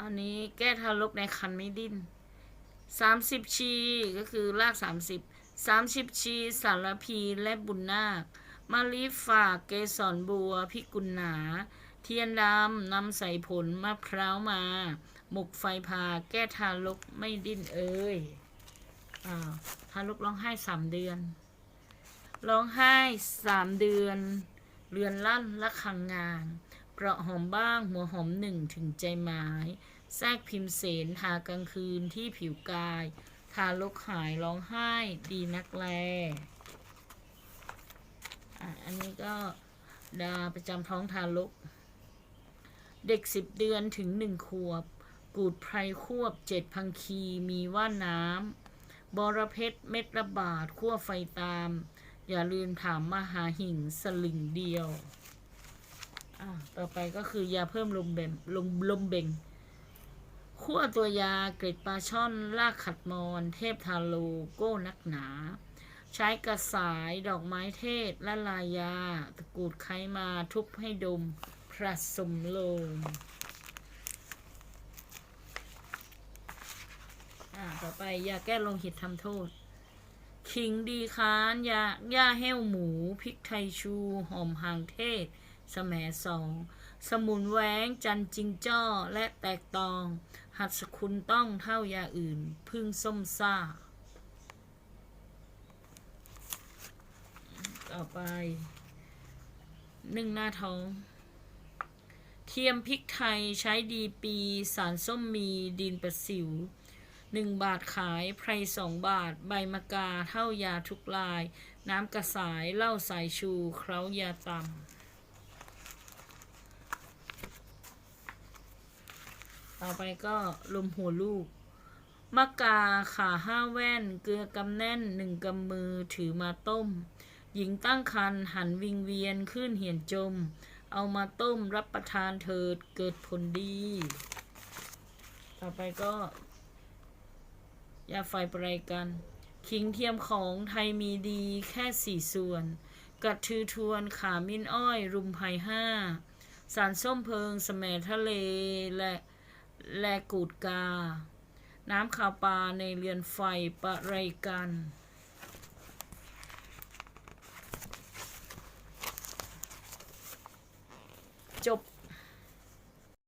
อันนี้แก้ทารกในคันไม่ดิ้นสามสิบชีก็คือรากสามสิบสามสิบชีสารพีและบุญนาคมาลีฝากเกสรบัวพิกุลหนา เทียนดำนำใส่ผลมะพร้าวมา หมกไฟพาแก้ทารกไม่ดิ้นเอ้ยอ้าวทารกร้องไห้สามเดือน ร้องไห้สามเดือน เรือนลั่นละคังงาน เปราะหอมบ้างหัวหอมหนึ่งถึงใจหมาย แทรกพิมพ์เสนทากลางคืนที่ผิวกาย ทารกหายร้องไห้ ดีนักแลอะอันนี้ก็ดาประจำท้องทารก เด็กสิบเดือนถึงหนึ่งขวบ กูดไพรควบเจ็ดพังคีมีว่าน้ำบรเพชรเม็ดระบาดขั้วไฟตาม อย่าลืมถามมาหาหิ่งสลึงเดียว อ่าต่อไปก็คือยาเพิ่มลมเบ่งลมลมเบ่งขั้วตัวยาเกร็ดปลาช่อนลากขัดมอนเทพทาโลโก้นักหนา ใช้กระสายดอกไม้เทศและลายยา ตะกูดไขมาทุบให้ดมผสสมโลงต่อไปยาแก้โลหิตทำโทษ ขิงดีค้านยายาแห้วหมู พริกไทยชู หอมหางเทศ แหมสอง สมุนแหวงจันจิงจ้อ และแตกตอง หัดสคุณต้องเท่ายาอื่น พึ่งส้มซ่า ต่อไปหนึ่งหน้าท้อง เทียมพริกไทยใช้ดีปีสารส้มมีดินประสิวหนึ่งบาทขายไพรสองบาท ใบมะกาเท่ายาทุกลาย น้ำกระสายเหล้าสายชูเคล้ายาตำ ต่อไปก็ลมหัวลูกมะกาขาห้าแว่น เกลือกำแน่นหนึ่งกำมือถือมาต้ม หญิงตั้งครรภ์หันวิงเวียนขึ้นเหียนจม เอามาต้มรับประทานเถิดเกิดผลดี ต่อไปก็ยาไฟประไรกันขิงเทียมของไทยมีดีแค่สี่ส่วน กัดทือทวนขามิ้นอ้อย รุมไพห้า สารส้มเพิงสแสมทะเลและ และกูดกา น้ำข่าวปลาในเรือนไฟประไรกันจบ